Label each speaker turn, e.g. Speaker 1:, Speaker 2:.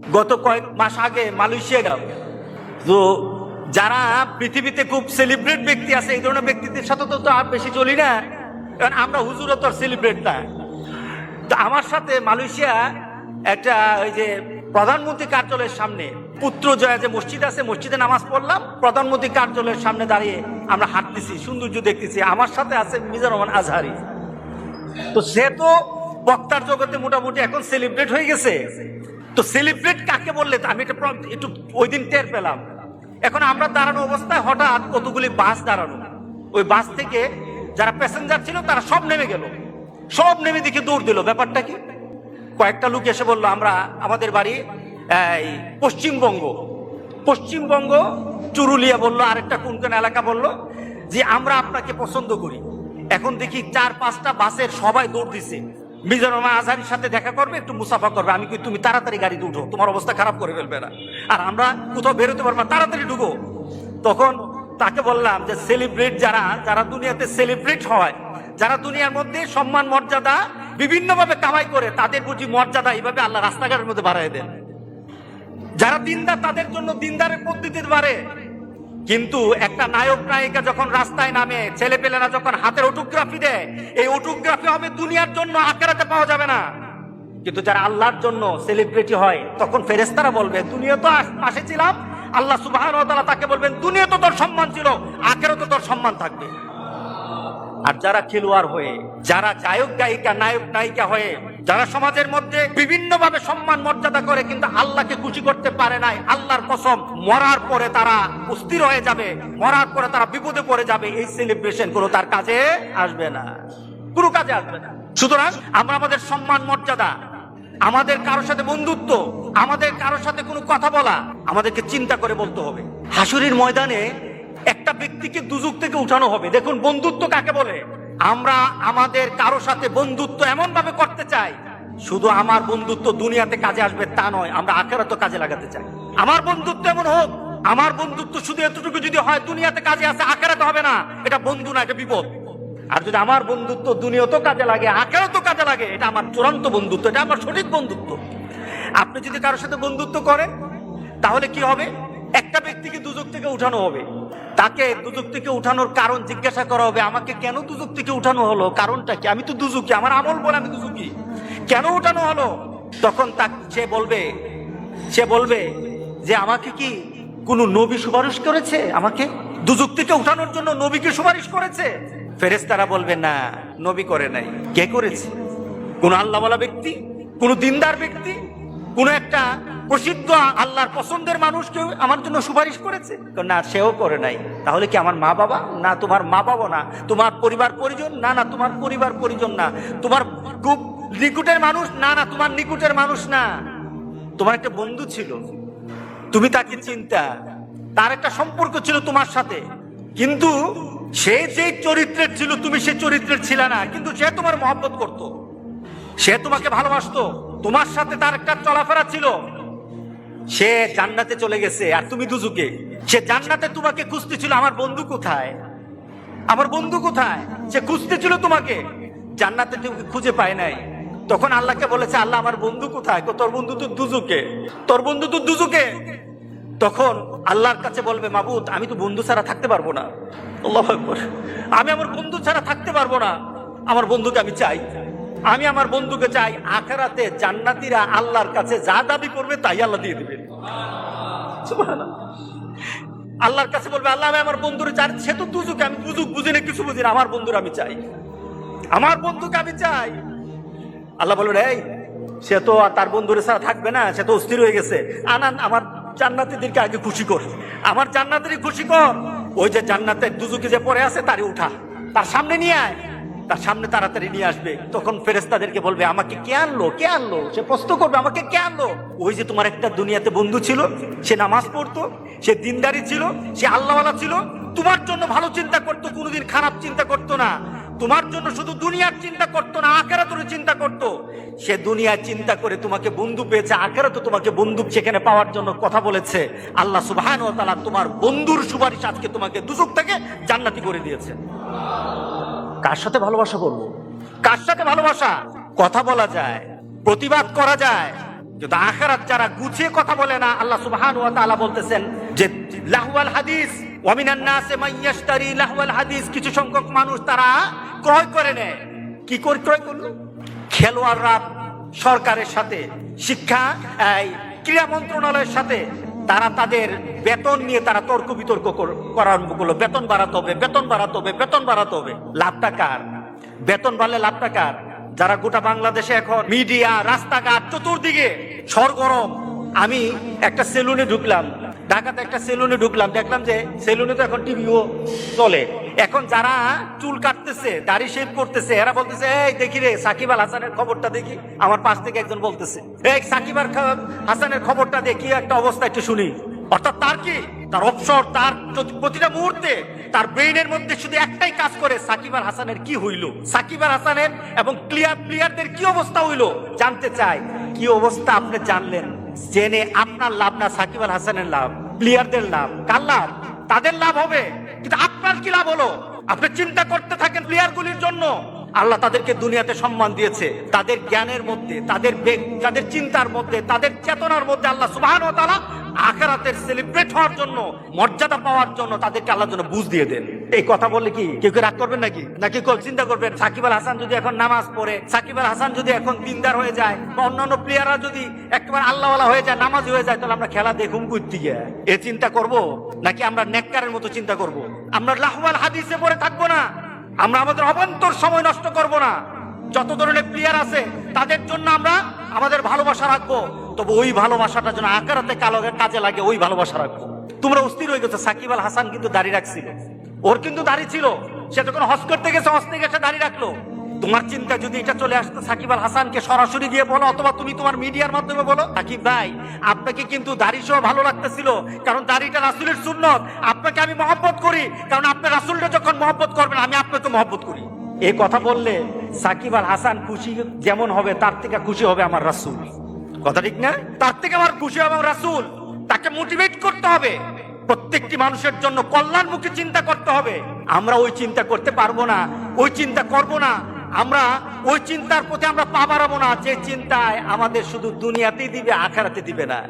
Speaker 1: গত কয়েক মাস আগে মালয়েশিয়া তো যারা পৃথিবীতে খুব সেলিব্রেট ব্যক্তি আছে, এই ধরনের ব্যক্তিদের সাথে তো আর বেশি চলি না। কারণ আমরা হুজুরও তো সেলিব্রেট না। তো আমার সাথে মালয়েশিয়া একটা ওই যে প্রধানমন্ত্রী কার্যালয়ের সামনে, পুত্র জয়া যে মসজিদ আছে, মসজিদে নামাজ পড়লাম, প্রধানমন্ত্রী কার্যালয়ের সামনে দাঁড়িয়ে আমরা হাঁটতেছি, সৌন্দর্য দেখতেছি। আমার সাথে আছে মিজার রহমান আজহারি। তো সে তো বক্তার জগতে মোটামুটি এখন সেলিব্রেট হয়ে গেছে। তো সেলিব্রেট কাকে বললে আমি এটা একটু ওই দিন টের পেলাম। এখন আমরা দাঁড়ানো অবস্থায় হঠাৎ কতগুলি বাস দাঁড়ানো। ওই বাস থেকে যারা প্যাসেঞ্জার ছিল, তারা সব নেমে গেল। সব নেমে দেখে দৌড় দিল। ব্যাপারটা কি? কয়েকটা লোক এসে বলল, আমরা, আমাদের বাড়ি এই পশ্চিমবঙ্গ। পশ্চিমবঙ্গ, চুরুলিয়া বলল, আরেকটা কোন কোন এলাকা বলল, যে আমরা আপনাকে পছন্দ করি। এখন দেখি চার, পাঁচটা বাসের সবাই দৌড় দিছে। মিজানুর রহমান আজহারির সাথে দেখা করবে, একটু মুসাফা করবে। আমি কি তুমি তাড়াতাড়ি গাড়িতে উঠো, তোমার অবস্থা খারাপ করে ফেলবে না। আর আমরা কোথাও বেরোতে পারব না, তাড়াতাড়ি ঢুকো। তখন তাকে বললাম যে সেলিব্রেট যারা যারা দুনিয়াতে সেলিব্রেট হয়, যারা দুনিয়ার মধ্যে সম্মান, মর্যাদা বিভিন্নভাবে কামাই করে, তাদের বুঝি মর্যাদা এইভাবে আল্লাহ রাস্তাঘাটের মধ্যে বাড়াই দেন। যারা দিনদার, তাদের জন্য দিনদারের পদ্ধতিতে বাড়ে। কিন্তু একটা নায়ক নায়িকা যখন রাস্তায় নামে ছেলে পেলেরা যখন হাতের অটোগ্রাফি দেয়, এই অটোগ্রাফি হবে দুনিয়ার জন্য আকারাতে পাওয়া যাবে না। কিন্তু যারা আল্লাহর জন্য সেলিব্রিটি হয়, তখন ফেরেস্তারা বলবে, দুনিয়া তো পাশে ছিলাম। আল্লাহ সুবাহ তাকে বলবেন, দুনিয়া তো তোর সম্মান ছিল আখেরও তো তোর সম্মান থাকবে। আর যারা খেলোয়াড় হয়ে, যারা গায়ক, গায়িকা, নায়ক, নায়িকা হয়ে যারা সমাজের মধ্যে বিভিন্ন ভাবে সম্মান, মর্যাদা করে, কিন্তু আল্লাহকে খুশি করতে পারে নাই, আল্লাহর কসম, মরার পরে তারা অস্থির হয়ে যাবে, মরার পরে তারা বিপদে পড়ে যাবে, এই সেলিব্রেশন কোনো তার কাজে আসবে না, কোনো কাজে আসবে না। সুতরাং আমরা আমাদের সম্মান, মর্যাদা, আমাদের কারোর সাথে বন্ধুত্ব, আমাদের কারোর সাথে কোনো কথা বলা, আমাদেরকে চিন্তা করে বলতে হবে। হাসুরির ময়দানে একটা ব্যক্তিকে দুযুগ থেকে উঠানো হবে। দেখুন, বন্ধুত্ব কাকে বলে? আমরা আমাদের কারও সাথে বন্ধুত্ব এমন ভাবে করতে চাই, শুধু আমার বন্ধুত্ব দুনিয়াতে কাজে আসবে তা নয়, আমরা আখেরাত কাজে লাগাতে চাই। আমার বন্ধুত্ব এমন হোক, আমার বন্ধুত্ব শুধু এতটুকু যদি হয়, দুনিয়াতে কাজে আসে, আখেরাতে হবে না। এটা বন্ধু না, এটা বিপদ। আর যদি আমার বন্ধুত্ব দুনিয়াতেও কাজে লাগে, আখেরাতেও কাজে লাগে, এটা আমার চূড়ান্ত বন্ধুত্ব, এটা আমার সঠিক বন্ধুত্ব। আপনি যদি কারোর সাথে বন্ধুত্ব করেন, তাহলে কি হবে? একটা ব্যক্তিকে দুযোগ থেকে উঠানো হবে। তাকে দুযোগ থেকে উঠানোর কারণ জিজ্ঞাসা করা হবে, আমাকে কেন দুযোগ থেকে উঠানো হলো? কারণটা কি? আমি তো দুজুকি আমার আমল বলে আমি দুজুকি কেন উঠানো হলো? তখন তা সে বলবে সে বলবে যে আমাকে কি কোন নবী সুপারিশ করেছে? আমাকে দুযোগ থেকে উঠানোর জন্য নবীকে সুপারিশ করেছে? ফেরেস্তারা বলবে, না, নবী করে নাই। কে করেছে? কোন আল্লাহওয়ালা ব্যক্তি? কোন দিনদার ব্যক্তি? কোন একটা প্রসিদ্ধ আল্লাহর পছন্দের মানুষ কেউ আমার জন্য সুপারিশ করেছে? না, সেও করে নাই। তাহলে কি আমার মা বাবা না, তোমার মা বাবা না। তোমার পরিবার পরিজন? না না, তোমার পরিবার পরিজন না। তোমার খুব নিকুটের মানুষ? না না, তোমার নিকুটের মানুষ না। তোমার একটা বন্ধু ছিল। তুমি তাকে চিন্তা। তার একটা সম্পর্ক ছিল তোমার সাথে। কিন্তু সে যে চরিত্রের ছিল, তুমি সে চরিত্রের ছিল না। কিন্তু সে তোমার মহব্বত করত। সে তোমাকে ভালোবাসতো। তোমার সাথে তার একটা চলাফেরা ছিল। সে জান্নাতে চলে গেছে, আর তুমি দুজুকে। সে জান্নাতে তোমাকে খুঁজতেছিল, আমার বন্ধু কোথায়? আমার বন্ধু কোথায়? সে খুঁজতেছিল তোমাকে। জান্নাতে খুঁজে পায় নাই। তখন আল্লাহকে বলেছে, আল্লাহ, আমার বন্ধু কোথায়? তোর বন্ধু তো দুজুকে। তোর বন্ধু তো দুজুকে? তখন আল্লাহর কাছে বলবে, মাবুদ, আমি তো বন্ধু ছাড়া থাকতে পারব না। আমি আমার বন্ধু ছাড়া থাকতে পারব না। আমার বন্ধুকে আমি চাই। আমি আমার বন্ধুকে চাই আখেরাতে জান্নাতীরা আল্লাহর কাছে যা দাবি করবে তাই আল্লাহ দিয়ে সুবহানাল্লাহ। আল্লাহর কাছে বলবে, আল্লাহ, আমি আমার বন্ধুরে চাই। সে তো দুজুকে, আমি দুজুক বুঝি না, কিছু বুঝি না। আমার বন্ধুর আমি চাই। আমার বন্ধুকে আমি চাই। আল্লাহ বলবেন এই, সে তো আর তার বন্ধুরে ছাড়া থাকবে না, সে তো অস্থির হয়ে গেছে। আনান, আমার জান্নাতিদেরকে আগে খুশি কর। আমার জান্নাতেরই খুশি কর। ওই যে জান্নাতের দুজুকে যে পরে আছে তারই উঠা। তার সামনে নিয়ে আয়। তার সামনে তাড়াতাড়ি নিয়ে আসবে। তখন ফেরেস্তাদেরকে বলবে, আমাকে কে আনলো? কে আনলো? সে প্রশ্ন করবে, আমাকে কে আনলো? ওই যে তোমার একটা দুনিয়াতে বন্ধু ছিল, সে নামাজ পড়তো, সে দিনদারি ছিল, সে আল্লাহওয়ালা ছিল। তোমার জন্য ভালো চিন্তা করতো, কোনোদিন খারাপ চিন্তা করতো না। তোমার জন্য শুধু দুনিয়ার চিন্তা করতো না আখেরাতের চিন্তা করতো। সে দুনিয়ার চিন্তা করে তোমাকে বন্ধু পেয়েছে, আখেরাতে তোমাকে বন্ধু সেখানে পাওয়ার জন্য কথা বলেছে। আল্লাহ সুবহান ও তাআলা তোমার বন্ধুর সুপারিশ আজকে তোমাকে দুচক থেকে জান্নাতি করে দিয়েছে। কার সাথে ভালোবাসা করব? কার সাথে ভালোবাসা? কথা বলা যায় প্রতিবাদ করা যায় কিন্তু আখেরাত যারা গুছিয়ে কথা বলে না আল্লাহ সুবহান ওয়া তাআলা বলতেছেন যে লাহওয়াল হাদিস ওয়ামিনান নাসে মাইয়াশতারি লাহওয়াল হাদিস কিছু সংখ্যক মানুষ তারা ক্রয় করে নেয়। কি করে ক্রয় করল? খেলোয়াড়রা সরকারের সাথে শিক্ষা এই, ক্রীড়া মন্ত্রণালয়ের সাথে তারা তাদের বেতন নিয়ে তারা তর্ক বিতর্ক আরম্ভ করল। বেতন বাড়াতে হবে, বেতন বাড়াতে হবে, বেতন বাড়াতে হবে। লাভটা কার? বেতন বাড়লে লাভটা কার? যারা গোটা বাংলাদেশে এখন মিডিয়া, রাস্তাঘাট, চতুর্দিকে সরগরম, আমি একটা সেলুনে ঢুকলাম, ঢাকাতে একটা সেলুনে ঢুকলাম, দেখলাম যে সেলুনে তো এখন টিভিও চলে। এখন যারা চুল কাটতেছে, দাড়ি শেভ করতেছে, এরা বলতেছে, এই, দেখি রে, সাকিব আল হাসানের খবরটা দেখি। আমার পাশ থেকে একজন বলতেছে, এই, সাকিব আল হাসানের খবরটা দেখি, একটা অবস্থা একটু শুনি। অর্থাৎ তার কি? তার অবসর, তার প্রতিটা মুহূর্তে তার ব্রেইনের মধ্যে শুধু একটাই কাজ করে সাকিব আল হাসানের কি হইল? সাকিব আল হাসানের এবং ক্লিয়ার প্লেয়ারদের কি অবস্থা হইল? জানতে চাই। কি অবস্থা আপনি জানলেন? জেনে আপনার লাভ না সাকিব আল হাসানের লাভ? প্লেয়ারদের লাভ? কার লাভ? তাদের লাভ হবে? কিন্তু আপনার কি লাভ হলো? আপনি চিন্তা করতে থাকেন প্লেয়ারগুলির জন্য। আল্লাহ তাদেরকে দুনিয়াতে সম্মান দিয়েছে। তাদের জ্ঞানের মধ্যে, তাদের বেগ- তাদের চিন্তার মধ্যে, তাদের চেতনার মধ্যে আল্লাহ সুবাহ আখেরাতের সেলিব্রেট হওয়ার জন্য, মর্যাদা পাওয়ার জন্য তাদেরকে আল্লাহর জন্য বুঝ দিয়ে দেন। এই কথা বললে কি, কেউ কেউ রাগ করবেন নাকি? নাকি চিন্তা করবেন, সাকিব আল হাসান যদি এখন নামাজ পড়ে, সাকিব আল হাসান যদি এখন দিনদার হয়ে যায়, বা অন্যান্য প্লেয়াররা যদি একেবারে আল্লাহওয়ালা হয়ে যায়, নামাজ হয়ে যায়, তাহলে আমরা খেলা দেখুন করতে গিয়ে। এ চিন্তা করব? নাকি আমরা নেককারের মতো চিন্তা করব? আমরা লাহওয়াল হাদিসে পড়ে থাকব না? আমরা আমাদের অবান্তর সময় নষ্ট করব না। যত ধরনের প্লেয়ার আছে, তাদের জন্য আমরা আমাদের ভালোবাসা রাখব। তবে ওই ভালোবাসাটা যেন আকারাতে কালো কাজে লাগে, ওই ভালোবাসা রাখব। তোমরা অস্থির হয়ে গেছো, সাকিব আল হাসান কিন্তু দাঁড়িয়ে রাখছিল। ওর কিন্তু দাঁড়িয়ে ছিল। সে যখন হজ করতে গেছে হজ গেছে দাঁড়িয়ে রাখল। তোমার চিন্তা যদি এটা চলে আসতো, সাকিব আল হাসানকে সরাসরি গিয়ে বলো, অথবা তুমি তোমার মিডিয়ার মাধ্যমে বলো। সাকিব ভাই, আপনাকে কিন্তু দাড়ি সহ ভালো লাগতেছিল, কারণ দাড়িটা রাসুলের সুন্নত। আপনাকে আমি মহব্বত করি, কারণ আপনি রাসুলটা যখন মহব্বত করবেন, আমি আপনাকে মহব্বত করি। এই কথা বললে সাকিব আল হাসান খুশি যেমন হবে, তার থেকে খুশি হবে আমার রাসুল। কথা ঠিক না? তার থেকে আমার খুশি হবে আমার রাসুল। তাকে মোটিভেট করতে হবে। প্রত্যেকটি মানুষের জন্য কল্যাণমুখী চিন্তা করতে হবে। আমরা ওই চিন্তা করতে পারব না, ওই চিন্তা করব না। আমরা ওই চিন্তার প্রতি আমরা পা বাড়াবো না যে চিন্তায় আমাদের শুধু দুনিয়াতেই দিবে, আখারাতে দিবে না।